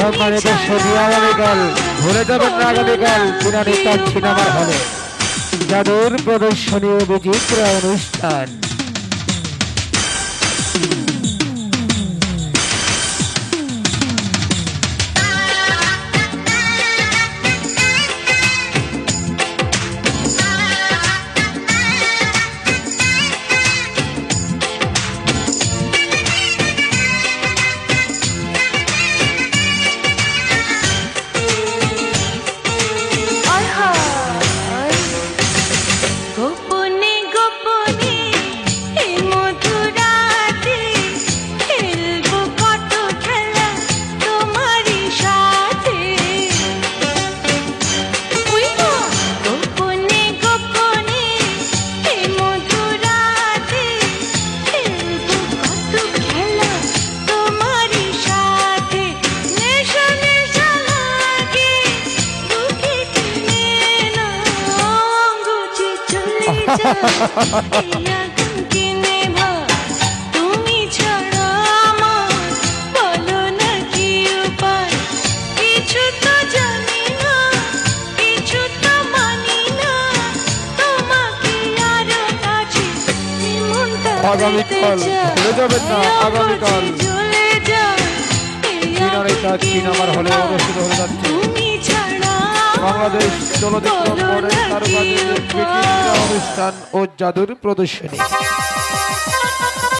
সম্মানিত সদী আগামীকাল ভুলে যাবেন না আগামীকাল তার সিনেমার হলে। জাদুর প্রদর্শনী বিচিত্র অনুষ্ঠান। আগামীকাল ভুলে যাবেন না, আগামীকাল। কিনারে তার সিনেমার হলে অনুষ্ঠিত হয়ে যাচ্ছে বাংলাদেশ চলচ্চিত্র পরে তারকাদের বিচিত্র অনুষ্ঠান ও জাদুর প্রদর্শনী।